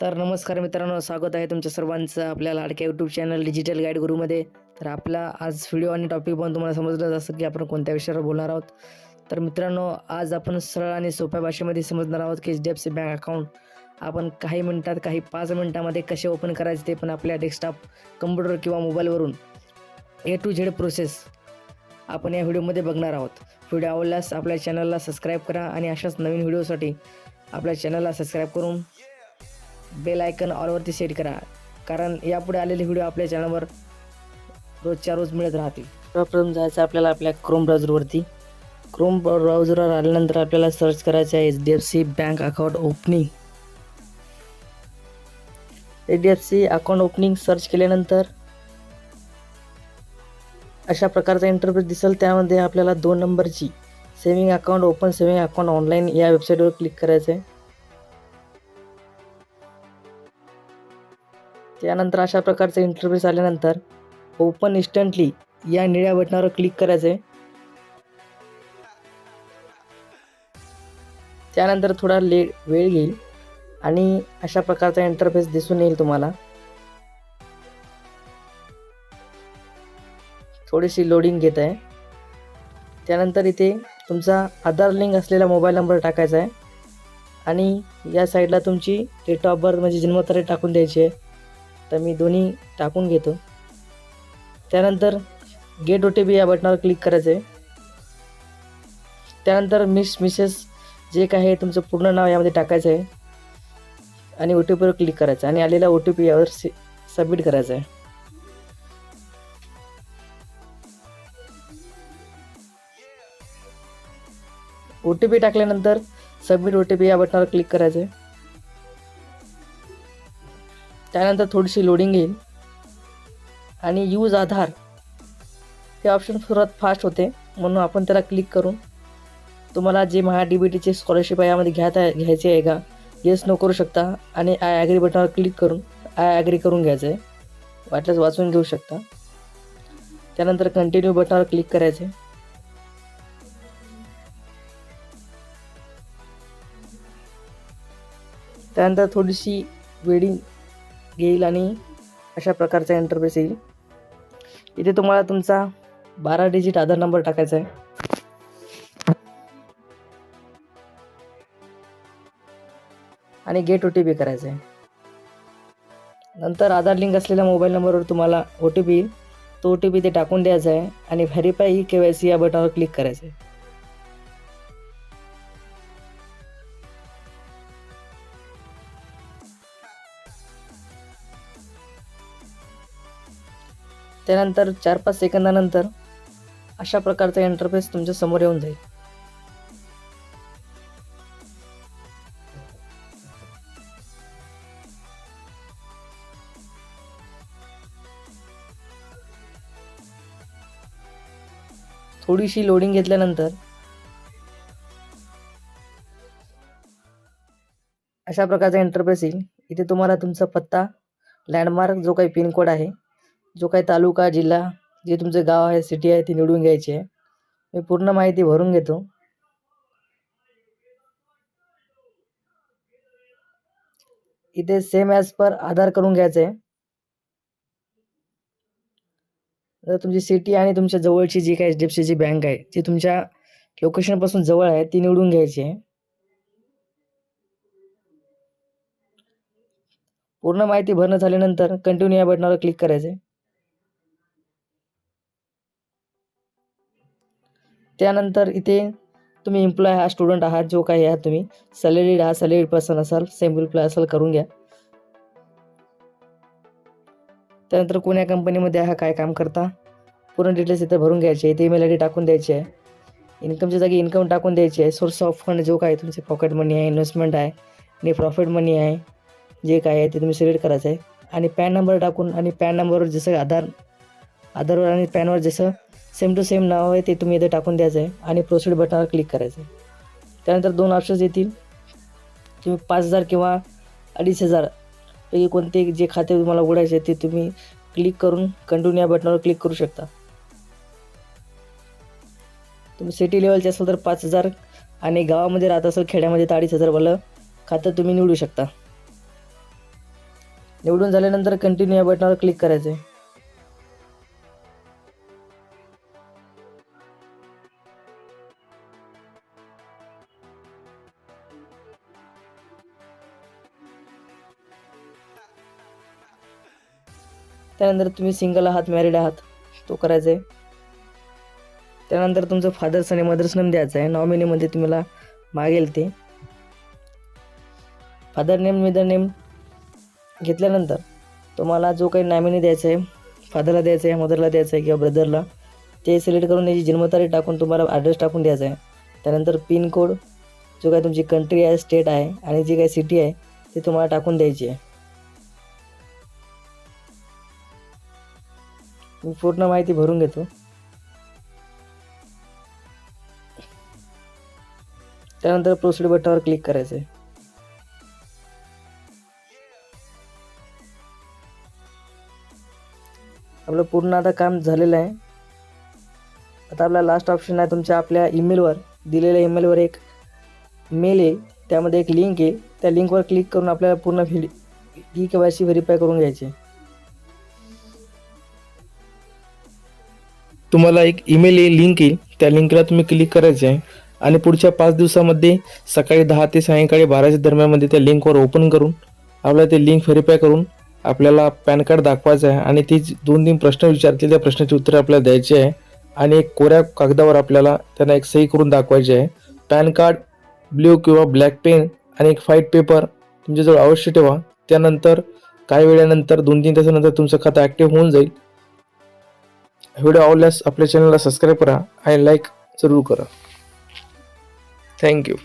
तर नमस्कार मित्रांनो स्वागत आहे तुमच्या सर्वांचं आपल्या लाडक्या यूट्यूब चॅनल डिजिटल गाईड गुरुमध्ये तर आपला आज व्हिडिओ आणि टॉपिक पण तुम्हाला समजलं जसं की आपण कोणत्या विषयावर बोलणार आहोत. तर मित्रांनो आज आपण सरळ आणि सोप्या भाषेमध्ये समजणार आहोत की H D F C bank account आपण काही मिनटात काही पाच मिनटामध्ये कसे ओपन करायचे ते पण आपल्या डेस्कटॉप कम्प्युटर किंवा मोबाईलवरून ए टू झेड प्रोसेस आपण या व्हिडिओमध्ये बघणार आहोत. व्हिडिओ आवडल्यास आपल्या चॅनलला सबस्क्राईब करा आणि अशाच नवीन व्हिडिओसाठी आपल्या चॅनलला सबस्क्राईब करून बेल आयकन ऑलवरती सेट करा. कारण यापुढे आलेले व्हिडिओ आपल्या चॅनलवर रोजच्या रोज मिळत राहतील. सर्वप्रथम जायचं आपल्याला आपल्या क्रोम ब्राउझरवरती क्रोम ब्राउझरवर आल्यानंतर आपल्याला सर्च करायचं आहे H D F C bank account opening H D F C account opening search केल्यानंतर अशा प्रकारचा इंटरफेस दिसेल. त्यामध्ये आपल्याला दोन नंबरची saving account open saving account online या वेबसाईटवर क्लिक करायचं आहे त्यानंतर अशा प्रकारचं इंटरफेस आल्यानंतर ओपन इन्स्टंटली या निळ्या बटनावर क्लिक करायचं. आहे त्यानंतर थोडा ले वेळ घेईल आणि अशा प्रकारचा इंटरफेस दिसून येईल तुम्हाला. थोडीशी लोडिंग घेत आहे. त्यानंतर इथे तुमचा आधार लिंक असलेला मोबाईल नंबर टाकायचा आहे. आणि या साईडला तुमची डेट ऑफ बर्थ म्हणजे जन्मतारीख टाकून द्यायची आहे. तर मी दोन्ही टाकून घेतो. त्यानंतर गेट ओ टी पी या बटनावर क्लिक करायचं आहे. त्यानंतर मिस मिसेस जे काय आहे तुमचं पूर्ण नाव यामध्ये टाकायचं आहे. आणि ओ टी पीवर क्लिक करायचं आणि आलेला ओ टी पी यावर सबमिट करायचं आहे. ओ टी पी टाकल्यानंतर सबमिट ओ टी पी या बटनावर क्लिक करायचं आहे. त्यानंतर थोडीशी लोडिंग येईल. आणि यूज आधार हे ऑप्शन सर्वात फास्ट होते. म्हणून आपण त्याला क्लिक करून तुम्हाला जे महा डी बी टीचे स्कॉलरशिप आहे यामध्ये घ्यात आहे घ्यायचे आहे का? येस नो करू शकता. आणि आय ॲग्री बटनावर क्लिक करून आय ॲग्री करून घ्यायचं आहे. वाटल्यास वाचून घेऊ शकता. त्यानंतर कंटिन्यू बटनावर क्लिक करायचे त्यानंतर थोडीशी वेडिंग घेईल आणि अशा प्रकारचा इंटरफेस येईल. इथे तुम्हाला तुमचा बारा डिजिट आधार नंबर टाकायचा आहे. आणि गेट ओ टी पी करायचं आहे. नंतर आधार लिंक असलेल्या मोबाईल नंबरवर तुम्हाला ओ टी पी तो ओ टी पी ते टाकून द्यायचा आहे आणि व्हेरीफाय ही के वाय सी या बटनावर क्लिक करायचं आहे. त्यानंतर चार पाच सेकंदानंतर अशा प्रकारचा इंटरफेस तुमच्यासमोर येऊन जाईल. थोडीशी लोडिंग घेतल्यानंतर अशा प्रकारचा इंटरफेस येईल. इथे तुम्हाला तुमचा पत्ता लँडमार्क जो काही पिनकोड आहे जो काही तालुका जिल्हा जे तुमचं गाव आहे सिटी आहे ती निवडून घ्यायची. आहे मी पूर्ण माहिती भरून घेतो. इथे सेम ॲज पर आधार करून घ्यायचं. आहे जर तुमची सिटी आणि तुमच्या जवळची जी काही एच डी एफ सीची बँक आहे जी तुमच्या लोकेशनपासून जवळ आहे ती निवडून घ्यायची. आहे पूर्ण माहिती भरणं झाल्यानंतर कंटिन्यू या बटनावर क्लिक करायचं. आहे त्यानंतर इथे तुम्ही एम्प्लॉय आहात स्टुडंट आहात जो काही आहात तुम्ही. सॅलरीड आहात सॅलरीड पर्सन असाल सेम एम्प्लॉय असाल करून घ्या. त्यानंतर कोण्या कंपनीमध्ये आहात काय काम करता? पूर्ण डिटेल्स इथे भरून घ्यायचे इथे ईमेल आय डी टाकून द्यायची आहे. इन्कमच्या जागी इन्कम टाकून द्यायची आहे. सोर्स ऑफ फंड जो काय तुमचे पॉकेट मनी आहे इन्व्हेस्टमेंट आहे आणि प्रॉफिट मनी आहे जे काय आहे ते तुम्ही सिलेक्ट करायचं आहे. आणि पॅन नंबर टाकून आणि पॅन नंबरवर जसं आधार आधारवर आणि पॅनवर जसं सेम टू सेम नाव आहे ते तुम्ही इथे टाकून द्यायचं आहे आणि प्रोसीड बटनावर क्लिक करायचं आहे. त्यानंतर दोन ऑप्शन्स येतील. तुम्ही पाच हजार किंवा अडीच हजार पैकी कोणते जे खाते तुम्हाला उघडायचे ते तुम्ही क्लिक करून कंटिन्यू या बटनावर क्लिक करू शकता. तुम्ही सिटी लेवलचे असाल तर पाच हजार आणि गावामध्ये राहत असाल खेड्यामध्ये तर अडीच हजारवालं खातं तुम्ही निवडू शकता. निवडून झाल्यानंतर कंटिन्यू या बटनावर क्लिक करायचं आहे. त्यानंतर तुम्ही सिंगल आहात मॅरिड आहात तो करायचा आहे त्यानंतर तुमचं फादर्स आणि मदर्स नेम द्यायचं आहे. नॉमिनीमध्ये तुम्हाला मागेल ते. फादर नेम मदर नेम घेतल्यानंतर तुम्हाला जो काही नॉमिनी द्यायचा आहे फादरला द्यायचं आहे मदरला द्यायचं आहे किंवा ब्रदरला ते सिलेक्ट करून त्याची जन्मतारीख टाकून तुम्हाला ॲड्रेस टाकून द्यायचा आहे. त्यानंतर पिनकोड जो काही तुमची कंट्री आहे स्टेट आहे आणि जी काही सिटी आहे ती तुम्हाला टाकून द्यायची आहे. मी पूर्ण माहिती भरून घेतो. त्यानंतर प्रोसिड बटनावर क्लिक करायचं आहे आपलं पूर्ण आता काम झालेलं आहे. आता आपला लास्ट ऑप्शन आहे तुमच्या आपल्या ईमेलवर दिलेल्या ईमेलवर एक मेल येईल त्यामध्ये एक लिंक येईल त्या लिंकवर क्लिक करून आपल्याला पूर्ण video K Y C verify करून घ्यायची तुम्हाला एक ईमेल येईल लिंक येईल. त्या लिंकला तुम्ही क्लिक करायचे आहे. आणि पुढच्या पाच दिवसामध्ये सकाळी दहा ते सायंकाळी बाराच्या दरम्यानमध्ये त्या लिंकवर ओपन करून आपल्याला ते लिंक व्हेरीफाय करून आपल्याला पॅन कार्ड दाखवायचं आहे. आणि ती दोन तीन प्रश्न विचारतील त्या प्रश्नाची उत्तरे आपल्याला द्यायची आहे. आणि एक कोऱ्या कागदावर आपल्याला त्यांना एक सही करून दाखवायची आहे. पॅन कार्ड ब्ल्यू किंवा ब्लॅक पेन आणि एक व्हाईट पेपर तुमच्याजवळ अवश्य ठेवा. त्यानंतर काही वेळानंतर दोन तीन तासानंतर तुमचं खातं ॲक्टिव्ह होऊन जाईल. व्हिडिओ आवडल्यास आपल्या चॅनलला सबस्क्राईब करा आणि लाईक जरूर करा. थँक्यू